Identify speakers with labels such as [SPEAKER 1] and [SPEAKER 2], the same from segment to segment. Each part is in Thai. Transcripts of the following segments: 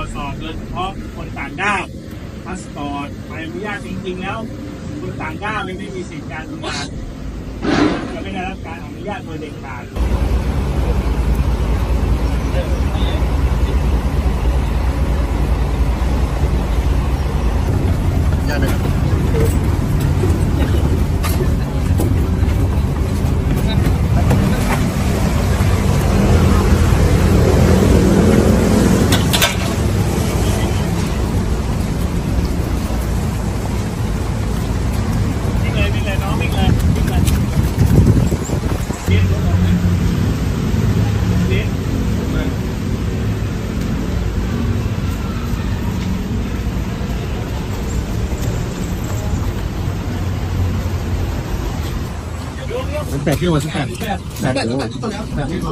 [SPEAKER 1] วจสอบโดยเฉพาะคนต่างด้าวพาสปอร์ตใบอนุญาตจริงๆแล้วคนต่างด้าวไม่ไม่มีสิทธิการทำงานจะไม่ได้รับการอนุญาตโดยเด็ดขาด
[SPEAKER 2] ญาตินะครับ
[SPEAKER 1] วิ่งเลยวิ่งเลยน้องวิ่งเลยวิ่งเลยเลี้ยงรถออกนะเลี้ยง
[SPEAKER 2] มันแปดเที่ยววันที่แปดแปดเที่ยว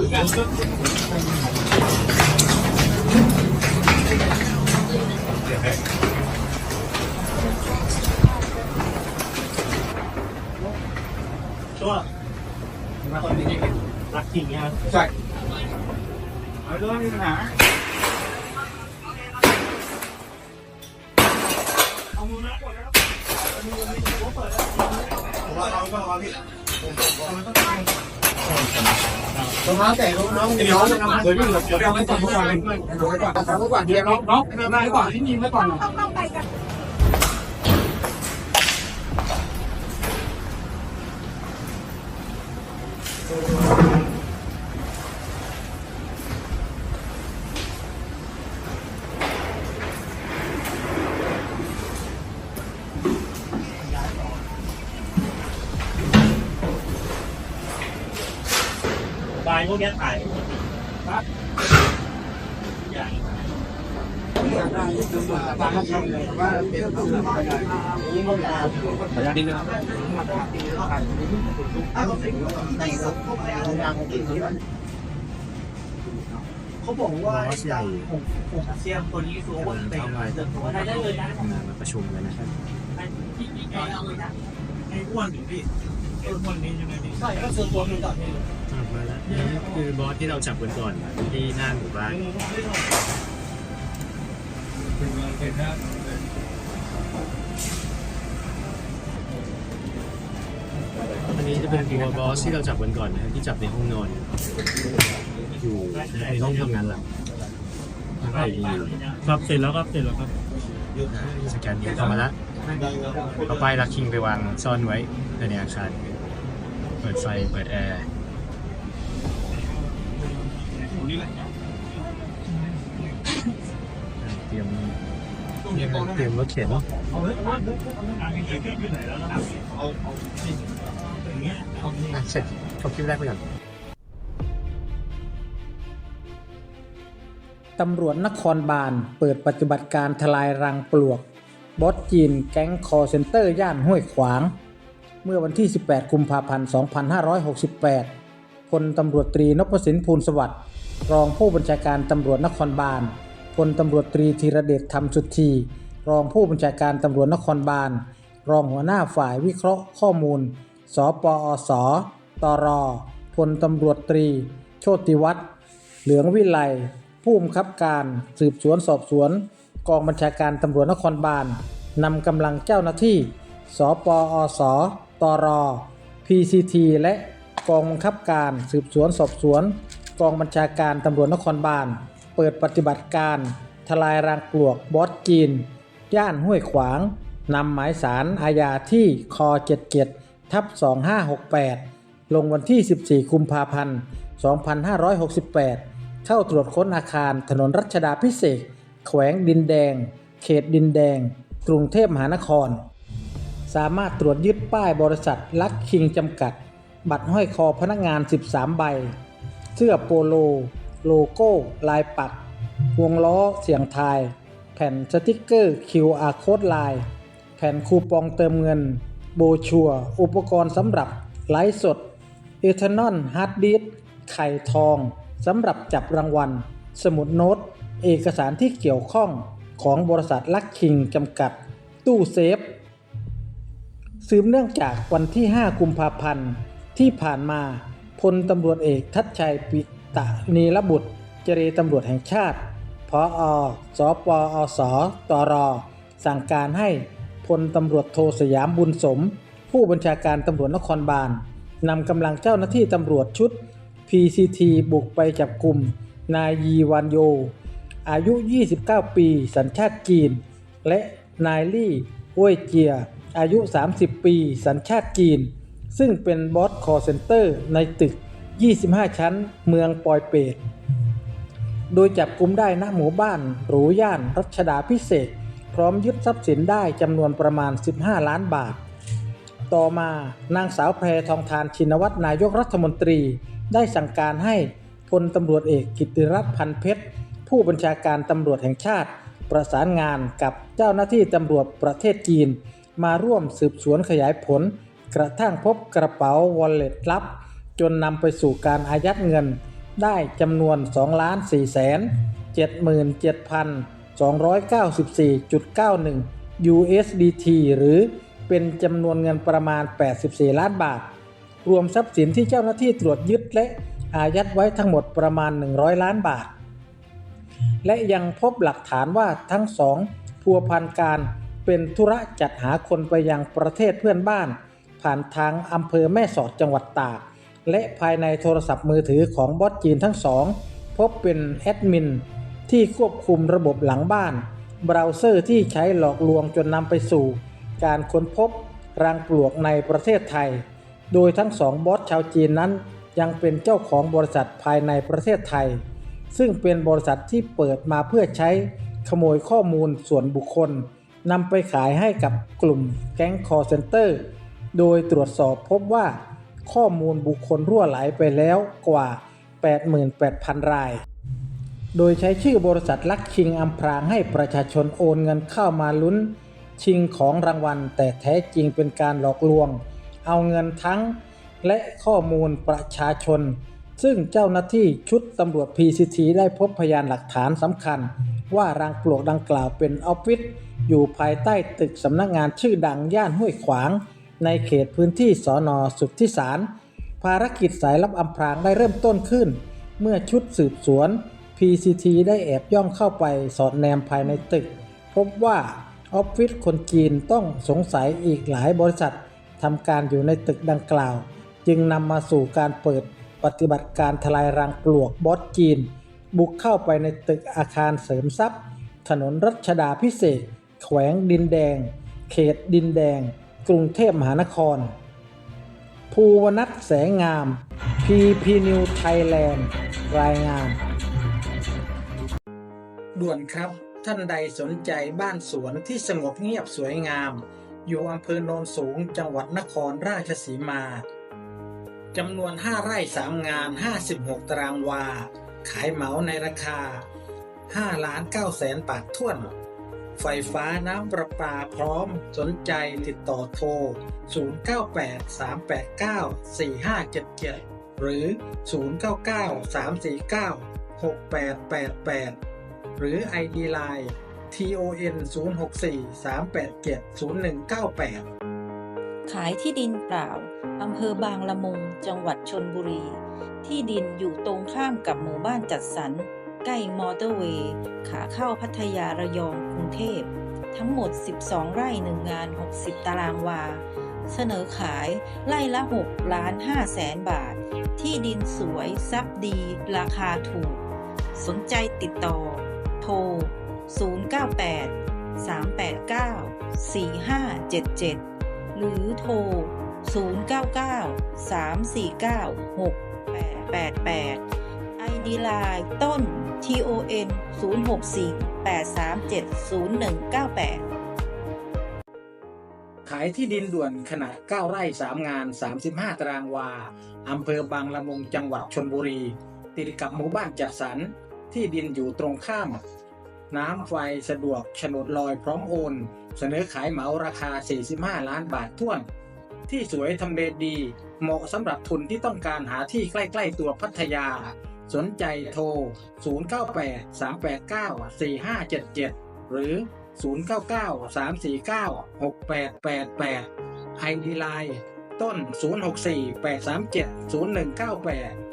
[SPEAKER 1] ตัวมาคนนี้รักจริงเนี่ยค รับ
[SPEAKER 2] ใช่
[SPEAKER 1] เอาด้วยไม่มีปัญหาเอามือมาก่อนนะครับเองเดี๋ยว
[SPEAKER 2] เราเราก็เราพี่รองเท้าแต่น้องเดี๋ยวพี่เดี๋ยวเอาไว้ก่อนทุกวันเลยเอาไว้ก่อนเอาไว้ก่อนเดี๋ยวน้องน้องเอาไว้ก่อนที่นี่ไว้ก่อน
[SPEAKER 3] ต้องต้องไปกัน
[SPEAKER 1] บายพวกนี้ถ่ายครับอย่าง
[SPEAKER 2] ตามที่เลยว่าเป็นผู้นำไปนี้ก็ได้ขออนุญาตนิดนึงเขาบอกว่า
[SPEAKER 4] บอสใหญ่
[SPEAKER 1] เสียมตัวนี้ตัวอ้วนเต็ม
[SPEAKER 4] เข้ามา
[SPEAKER 1] ตัวได้เลยนะ
[SPEAKER 4] ทำงานมาประชุมกันนะครับ
[SPEAKER 1] ไอ้อ้วนถึงพี่ไอ้อ้วนนี้ ใช่ไหมพี่ใช่ก็เจอตัวนึงก่อนพี่
[SPEAKER 4] อ่ามาแล้วนี่คือบอสที่เราจับกันก่อนนะที่หน้าหมู่บ้านอันนี้จะเป็นตัวบอสที่เราจับกันก่อนนะที่จับในห้องนอน อยู่ในห้องทำงานหลักแล้วก็อีก
[SPEAKER 1] ครับเสร็จแล้วครับเสร็จแล้วครับ
[SPEAKER 4] สแกนนิ้วเข้ามาแล้วเอาป้ายลักคิงไปวางซ่อนไว้ภายในอาคารเปิดไฟ เปิดแอร์เตรียมเตรียมรถเข็น
[SPEAKER 1] เอาเลยเอาเลยเอาเลยอยู่ไหนแล้วนะครับเอาเอาอย่างเงี้ยเอาอย่างเงี้ย
[SPEAKER 4] อะเสร็จจบคลิปแรกไปก่อน
[SPEAKER 5] ตำรวจนครบาลเปิดปฏิบัติการทลายรังปลวก บอสจีนแก๊งคอร์เซนเตอร์ย่านห้วยขวาง เมื่อวันที่ 18 กุมภาพันธ์ 2568 พลตำรวจตรีนพสินพูลสวัสดิ์รองผู้บัญชาการตำรวจนครบาล พลตำรวจตรีธีรเดชธรรมสุทธีรองผู้บัญชาการตำรวจนครบาล รองหัวหน้าฝ่ายวิเคราะห์ข้อมูล สปอสตร พลตำรวจตรี โชติวัฒน์ เหลืองวิไล ผู้บังคับการสืบสวนสอบสวน กองบัญชาการตำรวจนครบาลนำกำลังเจ้าหน้าที่ สปอส ตร PCT และกองบังคับการสืบสวนสอบสวน กองบัญชาการตำรวจนครบาล เปิดปฏิบัติการทลายรังปลวกบอสจีน ย่านห้วยขวาง นำหมายสารอาญาที่คอ77ทับ2568 ลงวันที่ 14 กุมภาพันธ์ 2568 เข้าตรวจค้นอาคารถนนรัชดาพิเศษ แขวงดินแดง เขตดินแดง กรุงเทพมหานคร สามารถตรวจยึดป้ายบริษัทลักคิงจำกัด บัตรห้อยคอพนักงาน 13 ใบ เสื้อโปโล โลโก้ ลายปัก วงล้อเสียงทาย แผ่นสติกเกอร์ QR Code ลาย แผ่นคูปองเติมเงิน โบชัว อุปกรณ์สำหรับไลฟ์สดเอทานอลฮาร์ดดิสก์ไข่ทองสำหรับจับรางวัล สมุดโน้ต เอกสารที่เกี่ยวข้องของบริษัทลักคิงจำกัด ตู้เซฟ สืบเนื่องจากวันที่ 5 กุมภาพันธ์ที่ผ่านมาพลตำรวจเอกทัชชัยปิตะนีรบุตร เจรตำรวจแห่งชาติพออสปอสตรสั่งการให้พลตำรวจโทสยามบุญสม ผู้บัญชาการตำรวจนครบาลนำกำลังเจ้าหน้าที่ตำรวจชุด PCT บุกไปจับกลุ่ม นายยีวันโย อายุ 29 ปี สัญชาติจีน และนายลี่ห้วยเจีย อายุ 30 ปี สัญชาติจีน ซึ่งเป็นบอสคอเซ็นเตอร์ในตึก 25 ชั้น เมืองปอยเปตโดยจับกลุมได้ณหมู่บ้าน หรูย่านรัชดาพิเศษ พร้อมยึดทรัพย์สินได้จำนวนประมาณ 15 ล้านบาท ต่อมานางสาวแพรทองทานชินวัตรนายกรัฐมนตรี ได้สั่งการให้พลตำรวจเอกกิติรัตน์พันเพชร ผู้บัญชาการตำรวจแห่งชาติ ประสานงานกับเจ้าหน้าที่ตำรวจประเทศจีน มาร่วมสืบสวนขยายผล กระทั่งพบกระเป๋าวอลเล็ตลับ จนนำไปสู่การอายัดเงิน ได้จำนวน 2 ล้าน4แสน77,294.91 USDT หรือเป็นจำนวนเงินประมาณ 84 ล้านบาท รวมทรัพย์สินที่เจ้าหน้าที่ตรวจยึดและอายัดไว้ทั้งหมดประมาณ 100 ล้านบาท และยังพบหลักฐานว่าทั้งสองพัวพันการ เป็นธุระจัดหาคนไปยังประเทศเพื่อนบ้าน ผ่านทางอำเภอแม่สอดจังหวัดตาก และภายในโทรศัพท์มือถือของบอสจีนทั้งสอง พบเป็นแอดมินที่ควบคุมระบบหลังบ้าน เบราว์เซอร์ที่ใช้หลอกลวงจนนำไปสู่ การค้นพบรังปลวกในประเทศไทย โดยทั้งสองบอสชาวจีนนั้น ยังเป็นเจ้าของบริษัทภายในประเทศไทย ซึ่งเป็นบริษัทที่เปิดมาเพื่อใช้ขโมยข้อมูลส่วนบุคคล นำไปขายให้กับกลุ่มแก๊งคอร์เซนเตอร์ โดยตรวจสอบพบว่าข้อมูลบุคคลรั่วไหลไปแล้วกว่า 88,000 ราย โดยใช้ชื่อบริษัทลักชิงอำพรางให้ประชาชนโอนเงินเข้ามาลุ้น ชิงของรางวัล แต่แท้จริงเป็นการหลอกลวง เอาเงินทั้งและข้อมูลประชาชน ซึ่งเจ้าหน้าที่ชุดตำรวจ PCT ได้พบพยานหลักฐานสำคัญ ว่ารังปลวกดังกล่าวเป็นออฟฟิศ อยู่ภายใต้ตึกสำนักงานชื่อดังย่านห้วยขวาง ในเขตพื้นที่สอนอสุทธิสาร ภารกิจสายลับอำพรางได้เริ่มต้นขึ้น เมื่อชุดสืบสวน PCT ได้แอบย่องเข้าไปสอดแนมภายในตึก พบว่าออฟฟิศคนจีนต้องสงสัยอีกหลายบริษัททำการอยู่ในตึกดังกล่าว จึงนำมาสู่การเปิดปฏิบัติการทลายรังปลวกบอสจีน บุกเข้าไปในตึกอาคารเสริมทรัพย์ ถนนรัชดาพิเศษ แขวงดินแดง เขตดินแดง กรุงเทพมหานคร ภูวนัทแสงงาม PP New Thailand รายงาน ด่วนครับ ท่านใดสนใจบ้านสวนที่สงบเงียบสวยงาม อยู่อำเภอโนนสูงจังหวัดนครราชสีมาจำนวน 5 ไร่ 3 งาน 56 ตารางวา ขายเหมาในราคา 5 ล้าน9แสนบาทท่วน ไฟฟ้าน้ำประปาพร้อม สนใจติดต่อโทร 0983894577 หรือ 0993496888 หรือ ID Line TON 064-387-0198
[SPEAKER 3] ขายที่ดินเปล่า อำเภอบางละมุง จังหวัดชนบุรี ที่ดินอยู่ตรงข้ามกับหมู่บ้านจัดสรร ใกล้มอเตอร์เวย์ขาเข้าพัทยาระยองกรุงเทพ ทั้งหมด 12 ไร่หนึ่งงาน 60 ตารางวา เสนอขายไร่ละ 6 ล้าน5แสนบาท ที่ดินสวยซับดี ราคาถูก สนใจติดต่อ โทร 098 389 4577 หรือโทร 099 349 6888 ID Line ต้น TON 064 837 0198
[SPEAKER 5] ขายที่ดินด่วนขนาด 9 ไร่ 3 งาน 35 ตารางวา อำเภอบางละมุงจังหวัดชนบุรี ติดกับหมู่บ้านจัดสรร ที่ดินอยู่ตรงข้าม น้ำไฟสะดวกฉนดลอยพร้อมโอน เสนอขายเหมาราคา 45 ล้านบาทท้วนที่สวยทำเลดี เหมาะสำหรับทุนที่ต้องการหาที่ใกล้ ๆ ตัวพัทยา สนใจโทร 098-389-4577 หรือ 099-349-6888 ID Line ต้น 064-837-0198